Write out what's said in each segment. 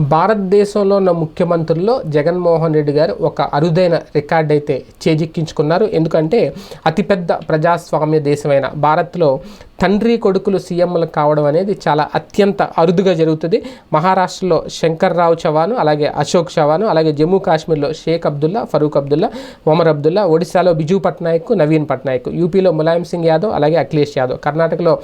భారతదేశంలో ఉన్న ముఖ్యమంత్రుల్లో జగన్మోహన్ రెడ్డి గారు ఒక అరుదైన రికార్డ్ అయితే చేజిక్కించుకున్నారు. ఎందుకంటే అతిపెద్ద ప్రజాస్వామ్య దేశమైన భారత్లో తండ్రి కొడుకులు సీఎంలు కావడం అనేది చాలా అత్యంత అరుదుగా జరుగుతుంది. మహారాష్ట్రలో శంకర్రావు చవాను అలాగే అశోక్ చవాను అలాగే జమ్మూ కాశ్మీర్లో షేక్ అబ్దుల్లా ఫరూక్ అబ్దుల్లా ఒమర్ అబ్దుల్లా ఒడిశాలో బిజు పట్నాయక్ నవీన్ పట్నాయక్ యూపీలో ములాయం సింగ్ యాదవ్ అలాగే అఖిలేష్ యాదవ్ కర్ణాటకలో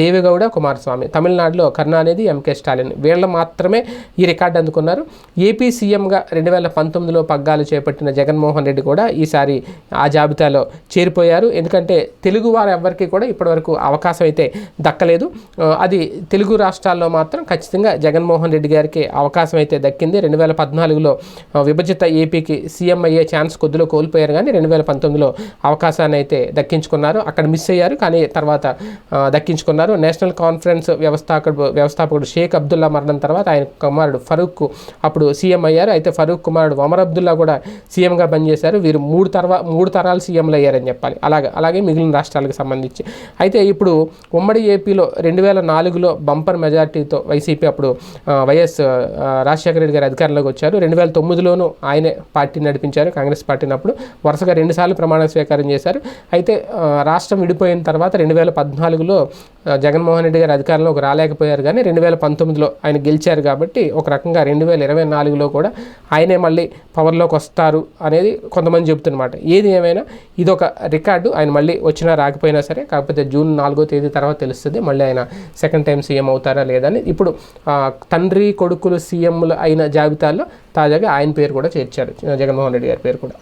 దేవేగౌడ కుమారస్వామి తమిళనాడులో కరుణానిధి ఎంకే స్టాలిన్ వీళ్ళు మాత్రమే ఈ రికార్డు అందుకున్నారు. ఏపీ సీఎంగా రెండు వేల పంతొమ్మిదిలో పగ్గాలు చేపట్టిన జగన్మోహన్ రెడ్డి కూడా ఈసారి ఆ జాబితాలో చేరిపోయారు. ఎందుకంటే తెలుగు వారు ఎవ్వరికీ కూడా ఇప్పటివరకు అవకాశం అయితే దక్కలేదు. అది తెలుగు రాష్ట్రాల్లో మాత్రం ఖచ్చితంగా జగన్మోహన్ రెడ్డి గారికి అవకాశం అయితే దక్కింది. రెండు వేల పద్నాలుగులో విభజిత ఏపీకి సీఎం అయ్యే ఛాన్స్ కొద్దిలో కోల్పోయారు కానీ రెండు వేల పంతొమ్మిదిలో అవకాశాన్ని అయితే దక్కించుకున్నారు. అక్కడ మిస్ అయ్యారు కానీ తర్వాత దక్కించుకున్నారు. నేషనల్ కాన్ఫరెన్స్ వ్యవస్థాపకుడు వ్యవస్థాపకుడు షేక్ అబ్దుల్లా మరణం తర్వాత ఆయన కుమారుడు ఫరూక్ అప్పుడు సీఎం అయ్యారు. అయితే ఫరూక్ కుమారుడు ఒమర్ అబ్దుల్లా కూడా సీఎంగా పనిచేశారు. వీరు మూడు తర్వా మూడు తరాలు సీఎంలు అయ్యారని చెప్పాలి. అలాగే అలాగే మిగిలిన రాష్ట్రాలకు సంబంధించి. అయితే ఇప్పుడు ఉమ్మడి ఏపీలో రెండు వేల నాలుగులో బంపర్ మెజార్టీతో వైసీపీ అప్పుడు వైఎస్ రాజశేఖర రెడ్డి గారు అధికారంలోకి వచ్చారు. రెండు వేల తొమ్మిదిలోనూ ఆయనే పార్టీ నడిపించారు. కాంగ్రెస్ పార్టీని అప్పుడు వరుసగా రెండుసార్లు ప్రమాణ స్వీకారం చేశారు. అయితే రాష్ట్రం విడిపోయిన తర్వాత రెండు వేల పద్నాలుగులో జగన్మోహన్ రెడ్డి గారు అధికారంలోకి రాలేకపోయారు కానీ రెండు వేల పంతొమ్మిదిలో ఆయన గెలిచారు కాబట్టి ఒక రకంగా రెండు వేల ఇరవై నాలుగులో కూడా ఆయనే మళ్ళీ పవర్లోకి వస్తారు అనేది కొంతమంది చెబుతున్నమాట. ఏది ఏమైనా ఇది ఒక రికార్డు ఆయన మళ్ళీ వచ్చినా రాకపోయినా సరే కాకపోతే జూన్ నాలుగో తేదీ తర్వాత తెలుస్తుంది మళ్ళీ ఆయన సెకండ్ టైం సీఎం అవుతారా లేదని ఇప్పుడు తండ్రి కొడుకులు సీఎంలు అయిన జాబితాలో తాజాగా ఆయన పేరు కూడా చేర్చారు జగన్మోహన్ రెడ్డి గారి పేరు కూడా.